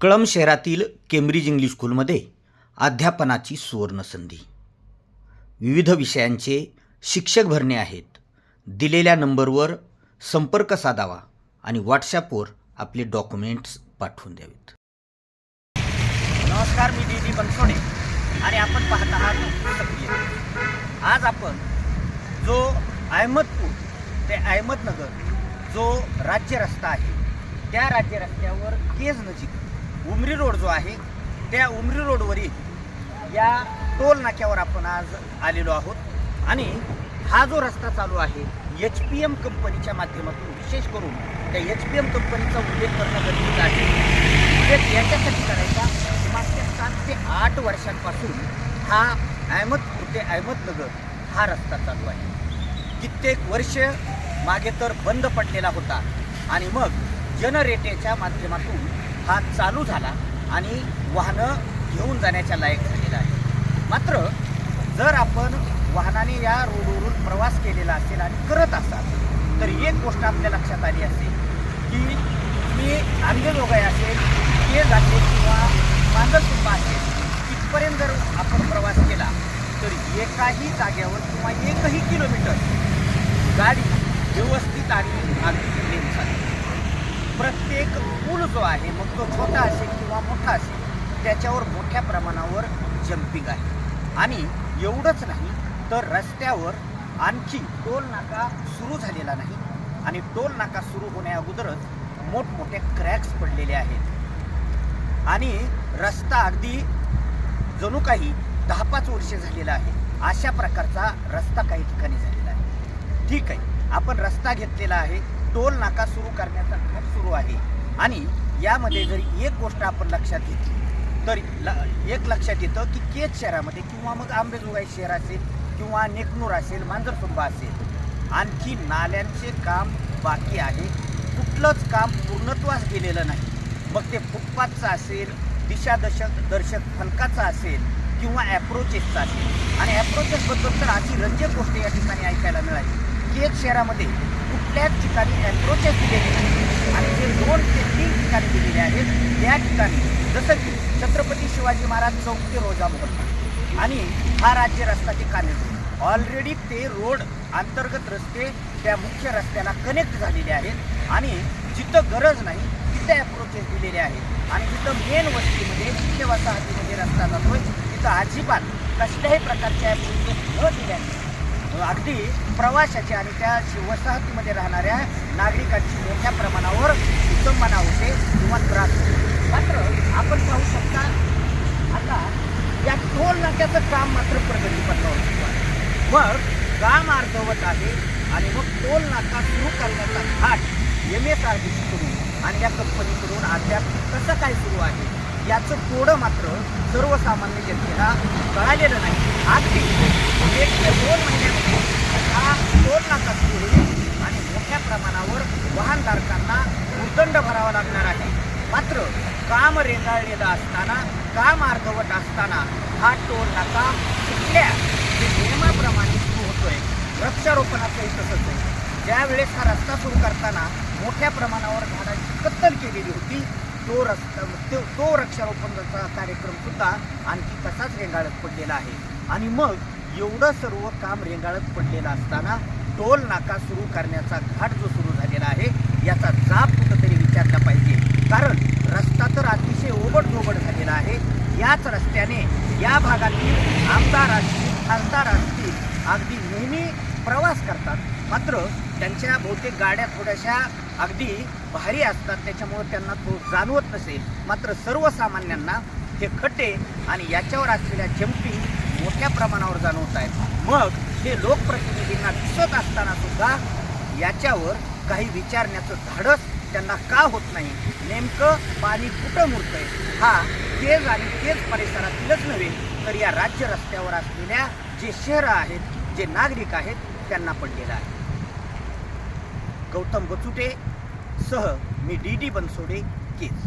कळम शहरातील Cambridge English स्कूलमध्ये अध्यापनाची सुवर्णसंधी विविध विषयांचे शिक्षक भरणे आहेत. दिलेल्या नंबरवर संपर्क साधावा आणि व्हॉट्सॲपवर आपले डॉक्युमेंट्स पाठवून द्यावेत. नमस्कार मी डी बनसोडे आणि आपण पाहत आहात आज आपण जो अहमदपूर ते अहमदनगर जो राज्य रस्ता आहे त्या राज्य रस्त्यावर केज नजीक उमरी रोड जो आहे त्या उमरी रोडवरील या टोल नाक्यावर आपण आज आलेलो आहोत. आणि हा जो रस्ता चालू आहे एच पी एम कंपनीच्या माध्यमातून विशेष करून त्या एच पी एम कंपनीचा उल्लेख करणं गरजेचं आहे. उल्लेख याच्यासाठी करायचा मागच्या सात ते आठ वर्षांपासून हा अहमदपूर ते अहमदनगर हा रस्ता चालू आहे. कित्येक वर्ष मागे तर बंद पडलेला होता. आणि मग जनरेटेच्या माध्यमातून हा चालू झाला आणि वाहनं घेऊन जाण्याच्या लायक झालेला आहे. मात्र जर आपण वाहनाने या रोडवरून प्रवास केलेला असेल आणि करत असाल तर एक गोष्ट आपल्या लक्षात आली असेल की मी आंबेजोगाई असेल केज असेल किंवा मांजरसुंबा असेल तिथपर्यंत जर आपण प्रवास केला तर एकाही जाग्यावर किंवा एकही किलोमीटर गाडी व्यवस्थित आणि अगदी नेम चालते. प्रत्येक पूल जो आहे मग तो छोटा असेल किंवा मोठा असेल त्याच्यावर मोठ्या प्रमाणावर जम्पिंग आहे. आणि एवढंच नाही तर रस्त्यावर आणखी टोल नाका सुरू झालेला नाही. आणि टोल नाका सुरू होण्या अगोदरच मोठमोठे क्रॅक्स पडलेले आहेत. आणि रस्ता अगदी जणू काही दहा पाच वर्षे झालेला आहे. अशा प्रकारचा रस्ता काही ठिकाणी झालेला आहे. ठीक आहे आपण रस्ता घेतलेला आहे. टोल नाका सुरू करण्याचा घाट सुरू आहे. आणि यामध्ये जरी एक गोष्ट आपण लक्षात घेतली तर ल एक लक्षात येतं की केज शहरामध्ये किंवा मग आंबेजोगाई शहर असेल किंवा नेकनूर असेल मांजरसुंबा असेल आणखी नाल्यांचे काम बाकी आहे. कुठलंच काम पूर्णत्वास गेलेलं नाही. मग ते फुटपाथचं असेल दिशादर्शक दर्शक फलकाचं असेल किंवा ॲप्रोचेसचं असेल. आणि ॲप्रोचेसबद्दल तर अशी रंजक गोष्ट या ठिकाणी ऐकायला मिळाली. केज शहरामध्ये कुठल्याच ठिकाणी ॲप्रोचेस दिलेले नाही आणि जे दोन ते तीन ठिकाणी दिलेले आहेत त्या ठिकाणी जसं की छत्रपती शिवाजी महाराज चौक ते रोजा मोहल्ला आणि हा राज्य रस्ता ते काने ऑलरेडी ते रोड अंतर्गत रस्ते त्या मुख्य रस्त्याला कनेक्ट झालेले आहेत. आणि जिथं गरज नाही तिथे अप्रोचेस दिलेले आहेत. आणि जिथं मेन वस्तीमध्ये मुख्य वसाहतीमध्ये रस्ता जातोय तिथं अजिबात कसल्याही प्रकारच्या अप्रोचेस न दिल्याने अगदी प्रवाशाची आणि त्या वसाहतीमध्ये राहणाऱ्या नागरिकांची मोठ्या प्रमाणावर विटंबना होते किंवा त्रास होते. मात्र आपण पाहू शकता आता या टोल नाक्याचं काम मात्र प्रगतीपथावर सुरू मग काम अर्धवत आहे आणि मग टोल नाका सुरू करण्याचा घाट एम एस आर डी कडून आणि या कंपनीकडून अद्याप कसं काय सुरू आहे याचं कोडं मात्र सर्वसामान्य जनतेला कळालेलं नाही अगदी एक ते दोन महिन्यामध्ये हा टोल नाका सुरू होईल आणि मोठ्या प्रमाणावर वाहनधारकांना उदंड लागणार आहे. मात्र काम रेंगाळलेलं असताना काम अर्धवट असताना हा टोल नाका. कुठल्या नियमाप्रमाणे सुरू होतोय वृक्षारोपणाचंही तसंच आहे ज्यावेळेस हा रस्ता सुरू करताना मोठ्या प्रमाणावर झाडांची कत्तल केलेली होती तो रस्ता तो तो वृक्षारोपणाचा कार्यक्रमसुद्धा आणखी तसाच रेंगाळत पडलेला आहे. आणि मग एवढं सर्व काम रेंगाळत पडलेलं असताना टोल नाका सुरू करण्याचा घाट जो सुरू झालेला आहे याचा जाब कुठं विचारला पाहिजे. कारण रस्ता तर अतिशय ओबडधोबड झालेला आहे. याच रस्त्याने या भागातील आमदार असतील खासदार असतील अगदी नेहमी प्रवास करतात. मात्र त्यांच्या बहुतेक गाड्या थोड्याशा अगदी भारी असतात. त्याच्यामुळे त्यांना तो जाणवत नसेल. मात्र सर्वसामान्यांना हे खड्डे आणि याच्यावर असलेल्या जंपिंग मोठ्या प्रमाणावर जाणवत आहेत. मग हे लोकप्रतिनिधींना दिसत असताना सुद्धा याच्यावर काही विचारण्याचं धाडस त्यांना का होत नाही? नेमकं पाणी कुठं मुरतंय? हा केज आणि केज परिसरातीलच नव्हे तर या राज्य रस्त्यावर असलेल्या जे शहरं आहेत जे नागरिक आहेत त्यांना पडलेलं आहे. गौतम बचुटे सह मी डी डी बनसोडे केज.